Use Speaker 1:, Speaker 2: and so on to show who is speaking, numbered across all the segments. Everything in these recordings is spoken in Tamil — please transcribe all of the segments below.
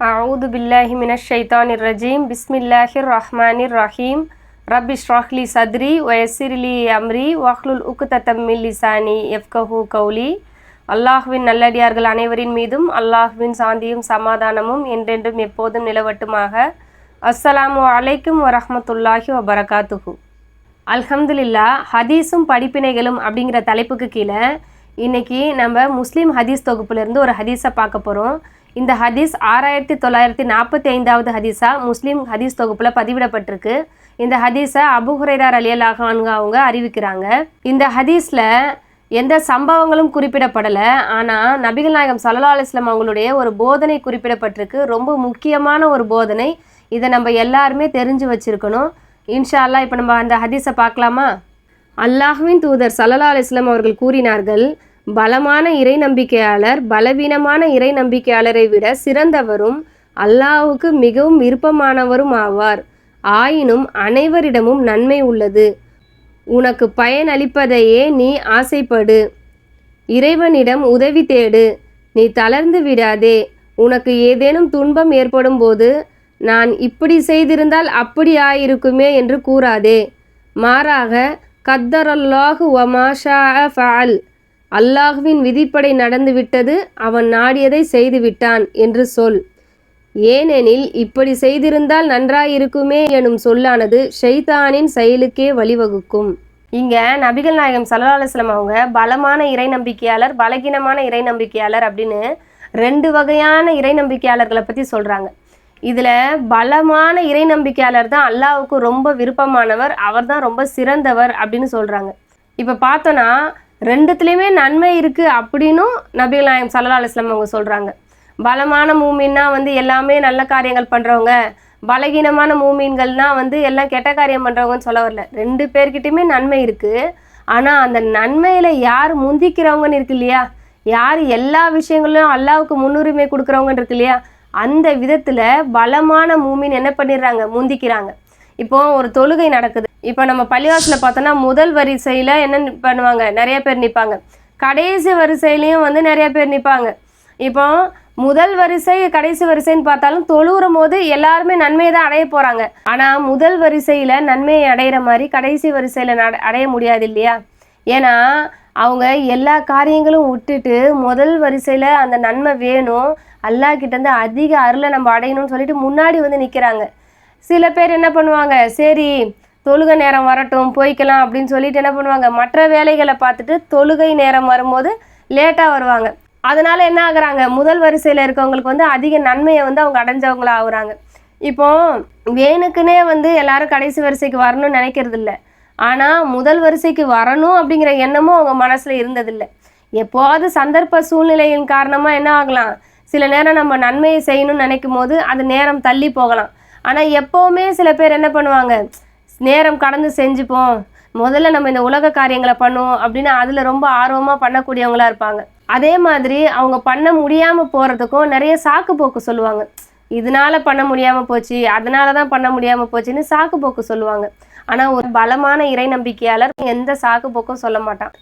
Speaker 1: அவுது பில்லாஹி மினஷ் ஷைத்தான் ரஜீம் பிஸ்மில்லாஹிர் ரஹ்மானிர் ரஹீம் ரப்பி ஷ்ராஹ்லி சத்ரி ஒயசிர்லி அம்ரி வஹ்லுல் உக்கு தத்தம்மில் லிசானி எஃப்கஹூ கௌலி அல்லாஹ்வின் நல்லடியார்கள் அனைவரின் மீதும் அல்லாஹ்வின் சாந்தியும் சமாதானமும் என்றென்றும் எப்போதும் நிலவட்டுமாக. அஸ்ஸலாமு அலைக்கும் வரஹமத்துல்லாஹி வபரகாத்துஹு. அல்ஹம்துலில்லா ஹதீஸும் படிப்பினைகளும் அப்படிங்கிற தலைப்புக்கு கீழே இன்னைக்கு நம்ம முஸ்லீம் ஹதீஸ் தொகுப்புலேருந்து ஒரு ஹதீஸை பார்க்க போகிறோம் இந்த ஹதீஸ் ஆறாயிரத்தி தொள்ளாயிரத்தி நாற்பத்தி ஐந்தாவது ஹதீஸா? முஸ்லீம் ஹதீஸ் தொகுப்பில் பதிவிடப்பட்டிருக்கு. இந்த ஹதீஸை அபு ஹுரைரார் அலியல்லாஹ் அவங்க அறிவிக்கிறாங்க. இந்த ஹதீஸில் எந்த சம்பவங்களும் குறிப்பிடப்படலை. ஆனால் நபிகள் நாயகம் சல்லா அலிஸ்லாம் அவங்களுடைய ஒரு போதனை குறிப்பிடப்பட்டிருக்கு. ரொம்ப முக்கியமான ஒரு போதனை. இதை நம்ம எல்லாருமே தெரிஞ்சு வச்சிருக்கணும். இன்ஷா அல்லாஹ் இப்போ நம்ம அந்த ஹதீஸை பார்க்கலாமா? அல்லாஹ்வின் தூதர் சல்லா அலிஸ்லாம் அவர்கள் கூறினார்கள் பலமான இறை நம்பிக்கையாளர் பலவீனமான இறை நம்பிக்கையாளரை விட சிறந்தவரும் அல்லாஹுக்கு மிகவும் விருப்பமானவரும் ஆவார். ஆயினும் அனைவரிடமும் நன்மை உள்ளது. உனக்கு பயனளிப்பதையே நீ ஆசைப்படு. இறைவனிடம் உதவி தேடு. நீ தளர்ந்து விடாதே. உனக்கு ஏதேனும் துன்பம் ஏற்படும் போது நான் இப்படி செய்திருந்தால் அப்படி ஆயிருக்குமே என்று கூறாதே. மாறாக கத்தரல்லாஹு ஒமாஷா ஃபஅல். அல்லாஹ்வின் விதிப்படை நடந்துவிட்டது அவன் நாடியதை செய்துவிட்டான் என்று சொல். ஏனெனில் இப்படி செய்திருந்தால் நன்றாயிருக்குமே எனும் சொல்லானது ஷைதானின் செயலுக்கே வழிவகுக்கும். இங்க நபிகள் நாயகம் சல்லா அலுவலம் அவங்க பலமான இறை நம்பிக்கையாளர் பலகீனமான இறை நம்பிக்கையாளர் அப்படின்னு ரெண்டு வகையான இறை நம்பிக்கையாளர்களை பற்றி சொல்கிறாங்க இதில் பலமான இறை நம்பிக்கையாளர் தான் அல்லாவுக்கு ரொம்ப விருப்பமானவர் அவர் தான் ரொம்ப சிறந்தவர் அப்படின்னு சொல்கிறாங்க இப்போ பார்த்தோன்னா ரெண்டுத்துலேயுமே நன்மை இருக்குது அப்படின்னும் நபிகள் நாயம் சல்லா அலுவலம் அவங்க சொல்கிறாங்க பலமான மூமின்னா வந்து எல்லாமே நல்ல காரியங்கள் பண்ணுறவங்க பலகீனமான மூமீன்கள்னால் வந்து எல்லாம் கெட்ட காரியம் பண்ணுறவங்கன்னு சொல்ல வரல. ரெண்டு பேர்கிட்டையுமே நன்மை இருக்குது ஆனால் அந்த நன்மையில் யார் முந்திக்கிறவங்கன்னு இருக்கு இல்லையா? யார் எல்லா விஷயங்களையும் அல்லாவுக்கு முன்னுரிமை கொடுக்குறவங்கன்னு இருக்கு இல்லையா? அந்த விதத்தில் பலமான மூமின் என்ன பண்ணிடுறாங்க? முந்திக்கிறாங்க. இப்போ ஒரு தொழுகை நடக்குது. இப்போ நம்ம பள்ளிவாசலில் பார்த்தோன்னா முதல் வரிசையில் என்ன பண்ணுவாங்க? நிறைய பேர் நிற்பாங்க கடைசி வரிசையிலையும் வந்து நிறைய பேர் நிற்பாங்க இப்போ முதல் வரிசை கடைசி வரிசைன்னு பார்த்தாலும் தொழுகிற போது எல்லாருமே நன்மையை தான் அடைய போகிறாங்க ஆனால் முதல் வரிசையில் நன்மையை அடையிற மாதிரி கடைசி வரிசையில் நட அடைய முடியாது இல்லையா? ஏன்னா அவங்க எல்லா காரியங்களும் விட்டுட்டு முதல் வரிசையில் அந்த நன்மை வேணும். அல்லாஹ் கிட்டேருந்து அதிக அருளை நம்ம அடையணும்னு சொல்லிட்டு முன்னாடி வந்து நிற்கிறாங்க சில பேர் என்ன பண்ணுவாங்க? சரி தொழுகை நேரம் வரட்டும் போய்க்கலாம் அப்படின்னு சொல்லிட்டு என்ன பண்ணுவாங்க? மற்ற வேலைகளை பார்த்துட்டு தொழுகை நேரம் வரும்போது லேட்டாக வருவாங்க. அதனால என்ன ஆகுறாங்க? முதல் வரிசையில் இருக்கவங்களுக்கு வந்து அதிக நன்மையை வந்து அவங்க அடைஞ்சவங்களா ஆகுறாங்க. இப்போ வேணுக்குனே வந்து எல்லாரும் கடைசி வரிசைக்கு வரணும்னு நினைக்கிறது இல்லை ஆனால் முதல் வரிசைக்கு வரணும் அப்படிங்கிற எண்ணமும் அவங்க மனசில் இருந்ததில்லை. எப்போது சந்தர்ப்ப சூழ்நிலையின் காரணமாக என்ன ஆகலாம்? சில நேரம் நம்ம நன்மையை செய்யணும்னு நினைக்கும் போது அது நேரம் தள்ளி போகலாம். ஆனால் எப்போவுமே சில பேர் என்ன பண்ணுவாங்க? நேரம் கடந்து செஞ்சுப்போம். முதல்ல நம்ம இந்த உலக காரியங்களை பண்ணுவோம் அப்படின்னு அதில் ரொம்ப ஆர்வமாக பண்ணக்கூடியவங்களா இருப்பாங்க. அதே மாதிரி அவங்க பண்ண முடியாமல் போகிறதுக்கும் நிறைய சாக்கு போக்கு சொல்லுவாங்க. இதனால பண்ண முடியாமல் போச்சு அதனால தான் பண்ண முடியாமல் போச்சுன்னு சாக்கு போக்கு சொல்லுவாங்க. ஆனால் ஒரு பலமான இறை நம்பிக்கையாளர் எந்த சாக்கு போக்கும் சொல்ல மாட்டான்.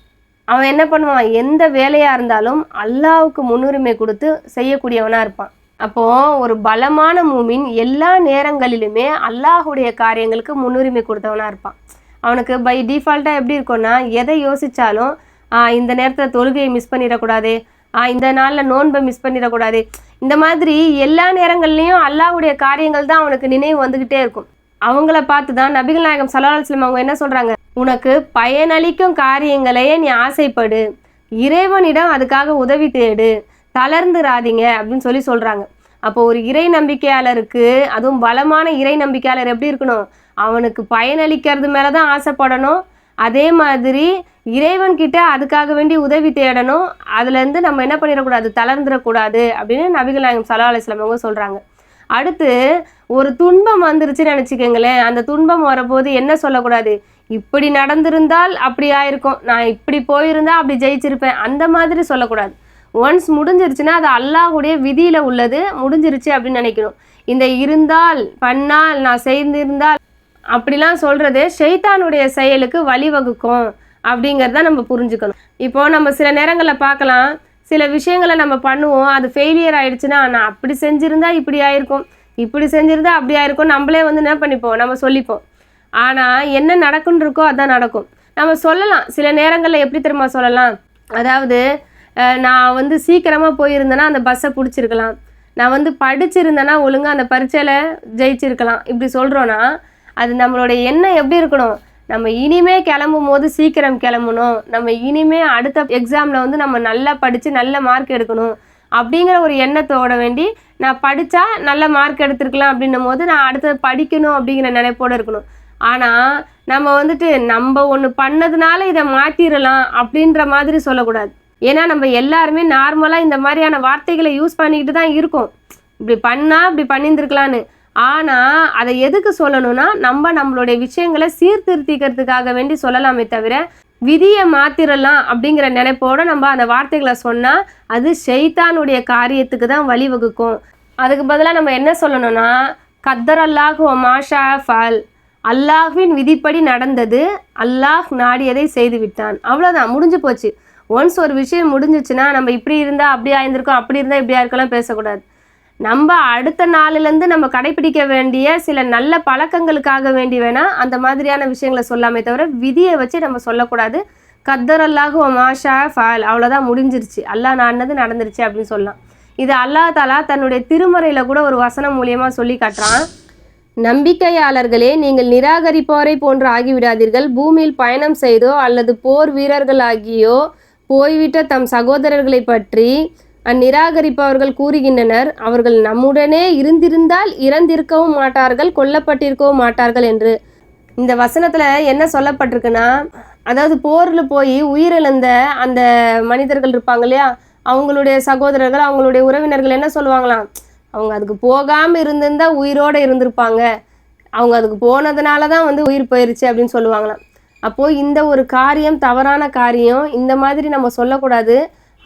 Speaker 1: அவன் என்ன பண்ணுவான்? எந்த வேலையாக இருந்தாலும் அல்லாவுக்கு முன்னுரிமை கொடுத்து செய்யக்கூடியவனாக இருப்பான். அப்போ ஒரு பலமான மூமின் எல்லா நேரங்களிலுமே அல்லாஹுடைய காரியங்களுக்கு முன்னுரிமை கொடுத்தவனா இருப்பான். அவனுக்கு பை டிஃபால்ட்டாக எப்படி இருக்கும்னா எதை யோசிச்சாலும் இந்த நேரத்தில் தொழுகையை மிஸ் பண்ணிடக்கூடாது. இந்த நாளில் நோன்பை மிஸ் பண்ணிடக்கூடாது. இந்த மாதிரி எல்லா நேரங்கள்லையும் அல்லாஹுடைய காரியங்கள் தான் அவனுக்கு நினைவு வந்துக்கிட்டே இருக்கும். அவங்கள பார்த்து தான் நபிகள் நாயகம் சல்லா அவங்க என்ன சொல்கிறாங்க உனக்கு பயனளிக்கும் காரியங்களையே நீ ஆசைப்படு. இறைவனிடம் அதுக்காக உதவி தேடு. தளர்ந்துராதீங்க அப்படின்னு சொல்லி சொல்கிறாங்க அப்போ ஒரு இறை நம்பிக்கையாளருக்கு அதுவும் பலமான இறை நம்பிக்கையாளர் எப்படி இருக்கணும்? அவனுக்கு பயனளிக்கிறது மேலே தான் ஆசைப்படணும். அதே மாதிரி இறைவன் கிட்ட அதுக்காக வேண்டி உதவி தேடணும். அதுலேருந்து நம்ம என்ன பண்ணிடக்கூடாது? தளர்ந்துடக்கூடாது அப்படின்னு நபிகள் நாயகம் சலா அலிஸ்லாம் அவங்க சொல்கிறாங்க அடுத்து ஒரு துன்பம் வந்துருச்சுன்னு நினச்சிக்கோங்களேன். அந்த துன்பம் வரபோது என்ன சொல்லக்கூடாது? இப்படி நடந்திருந்தால் அப்படி ஆயிருக்கும். நான் இப்படி போயிருந்தா அப்படி ஜெயிச்சிருப்பேன். அந்த மாதிரி சொல்லக்கூடாது. ஒன்ஸ் முடிஞ்சிருச்சுன்னா அது அல்லாஹுடைய விதியில் உள்ளது. முடிஞ்சிருச்சு அப்படின்னு நினைக்கணும். இந்த இருந்தால் பண்ணால் நான் செய்திருந்தால் அப்படிலாம் சொல்கிறது ஷெய்தானுடைய செயலுக்கு வழிவகுக்கும் அப்படிங்கிறத நம்ம புரிஞ்சுக்கணும். இப்போ நம்ம சில நேரங்களில் பார்க்கலாம். சில விஷயங்களை நம்ம பண்ணுவோம். அது ஃபெயிலியர் ஆயிடுச்சுன்னா நான் அப்படி செஞ்சுருந்தா இப்படி ஆயிருக்கும். இப்படி செஞ்சுருந்தா அப்படி ஆயிருக்கும் நம்மளே வந்து என்ன பண்ணிப்போம்? நம்ம சொல்லிப்போம். ஆனால் என்ன நடக்குன்னு இருக்கோ அதான் நடக்கும். நம்ம சொல்லலாம். சில நேரங்களில் எப்படி தெரியுமா சொல்லலாம்? அதாவது நான் வந்து சீக்கிரமாக போயிருந்தேன்னா அந்த பஸ்ஸை பிடிச்சிருக்கலாம். நான் வந்து படிச்சிருந்தேன்னா ஒழுங்காக அந்த பரீட்சையில் ஜெயிச்சிருக்கலாம். இப்படி சொல்கிறோன்னா அது நம்மளோட எண்ணம் எப்படி இருக்கணும்? நம்ம இனிமே கிளம்பும் போது சீக்கிரம் கிளம்பணும். நம்ம இனிமே அடுத்த எக்ஸாமில் வந்து நம்ம நல்லா படித்து நல்ல மார்க் எடுக்கணும். அப்படிங்கிற ஒரு எண்ணத்தோட வேண்டி நான் படித்தா நல்ல மார்க் எடுத்திருக்கலாம் அப்படின்னும் போது நான் அடுத்தது படிக்கணும் அப்படிங்கிற நினைப்போடு இருக்கணும். ஆனால் நம்ம வந்துட்டு நம்ம ஒன்று பண்ணதுனால இதை மாற்றிடலாம் அப்படின்ற மாதிரி சொல்லக்கூடாது. ஏன்னா நம்ம எல்லாருமே நார்மலாக இந்த மாதிரியான வார்த்தைகளை யூஸ் பண்ணிக்கிட்டு தான் இருக்கோம். இப்படி பண்ணால் இப்படி பண்ணியிருந்துருக்கலான்னு. ஆனால் அதை எதுக்கு சொல்லணும்னா நம்ம நம்மளுடைய விஷயங்களை சீர்திருத்திக்கிறதுக்காக வேண்டி சொல்லலாமே தவிர விதியை மாத்திரலாம் அப்படிங்கிற நினைப்போட நம்ம அந்த வார்த்தைகளை சொன்னால் அது ஷெய்தானுடைய காரியத்துக்கு தான் வழிவகுக்கும். அதுக்கு பதிலாக நம்ம என்ன சொல்லணும்னா கத்தர் அல்லாஹ் ஒ மாஷா ஃபால். அல்லாஹ்வின் விதிப்படி நடந்தது அல்லாஹ் நாடியதை செய்து விட்டான் அவ்வளோதான் முடிஞ்சு போச்சு. ஒன்ஸ் ஒரு விஷயம் முடிஞ்சிச்சுன்னா நம்ம இப்படி இருந்தால் அப்படி ஆயிருந்திருக்கோம் அப்படி இருந்தால் இப்படி ஆயிருக்கலாம் பேசக்கூடாது. நம்ம அடுத்த நாளிலேருந்து நம்ம கடைபிடிக்க வேண்டிய சில நல்ல பழக்கங்களுக்காக வேண்டி வேணால் அந்த மாதிரியான விஷயங்களை சொல்லாமே தவிர விதியை வச்சு நம்ம சொல்லக்கூடாது. கத்தர் அல்லாஹு மாஷா ஃபால். அவ்வளோதான் முடிஞ்சிருச்சு. அல்லாஹ் நாடினது நடந்துருச்சு அப்படின்னு சொல்லலாம். இது அல்லாஹ் தாலா தன்னுடைய திருமறையில் கூட ஒரு வசனம் மூலியமாக சொல்லி காட்டுறான். நம்பிக்கையாளர்களே நீங்கள் நிராகரிப்போரை போன்று ஆகிவிடாதீர்கள். பூமியில் பயணம் செய்தோ அல்லது போர் வீரர்களாகியோ போய்விட்ட தம் சகோதரர்களை பற்றி அந்நிராகரிப்பவர்கள் கூறுகின்றனர். அவர்கள் நம்முடனே இருந்திருந்தால் இறந்திருக்கவும் மாட்டார்கள் கொல்லப்பட்டிருக்கவும் மாட்டார்கள் என்று. இந்த வசனத்தில் என்ன சொல்லப்பட்டிருக்குன்னா அதாவது போரில் போய் உயிரிழந்த அந்த மனிதர்கள் இருப்பாங்க இல்லையா? அவங்களுடைய சகோதரர்கள் அவங்களுடைய உறவினர்கள் என்ன சொல்லுவாங்களாம்? அவங்க அதுக்கு போகாமல் இருந்திருந்தால் உயிரோடு இருந்திருப்பாங்க. அவங்க அதுக்கு போனதுனால தான் வந்து உயிர் போயிருச்சு அப்படின்னு சொல்லுவாங்களாம். அப்போது இந்த ஒரு காரியம் தவறான காரியம் இந்த மாதிரி நம்ம சொல்லக்கூடாது.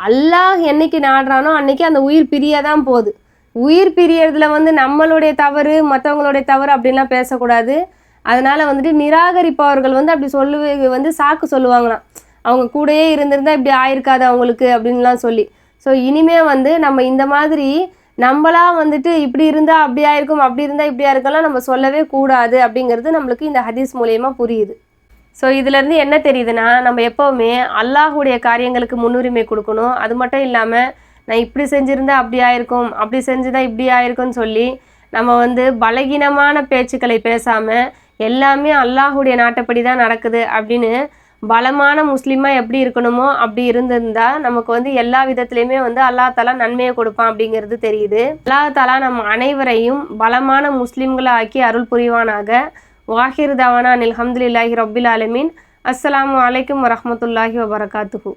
Speaker 1: அல்லாஹ் என்னைக்கு நாடுறானோ அன்னைக்கு அந்த உயிர் பிரிய தான் போகுது. உயிர் பிரியறதுல வந்து நம்மளுடைய தவறு மற்றவங்களுடைய தவறு அப்படின்லாம் பேசக்கூடாது. அதனால வந்துட்டு நிராகரிப்பவர்கள் வந்து அப்படி சொல்லுவது வந்து சாக்கு சொல்லுவாங்களாம். அவங்க கூடயே இருந்திருந்தா இப்படி ஆயிருக்காது அவங்களுக்கு அப்படின்லாம் சொல்லி. ஸோ இனிமே வந்து நம்ம இந்த மாதிரி நம்மளா வந்துட்டு இப்படி இருந்தா அப்படி ஆயிருக்கும் அப்படி இருந்தா இப்படியா இருக்கலாம் நம்ம சொல்லவே கூடாது அப்படிங்கிறது நம்மளுக்கு இந்த ஹதீஸ் மூலயமா புரியுது. ஸோ இதுலேருந்து என்ன தெரியுதுன்னா நம்ம எப்போவுமே அல்லாஹுடைய காரியங்களுக்கு முன்னுரிமை கொடுக்கணும். அது மட்டும் இல்லாமல் நான் இப்படி செஞ்சுருந்தா அப்படி ஆயிருக்கும் அப்படி செஞ்சுதான் இப்படி ஆயிருக்கும்னு சொல்லி நம்ம வந்து பலகீனமான பேச்சுக்களை பேசாமல் எல்லாமே அல்லாஹுடைய நாட்டப்படி தான் நடக்குது அப்படின்னு பலமான முஸ்லீமாக எப்படி இருக்கணுமோ அப்படி இருந்திருந்தா நமக்கு வந்து எல்லா விதத்துலையுமே வந்து அல்லாஹ் தாலா நன்மையை கொடுப்பான் அப்படிங்கிறது தெரியுது. அல்லாஹ் தாலா நம்ம அனைவரையும் பலமான முஸ்லீம்களை ஆக்கி அருள் புரிவானாக. வாஹிர் தவானா அனில் ஹம்துலில்லாஹி ரபில் ஆலமீன். அஸ்ஸலாமு அலைக்கும் வரஹ்மத்துல்லாஹி வபரகாத்துஹு.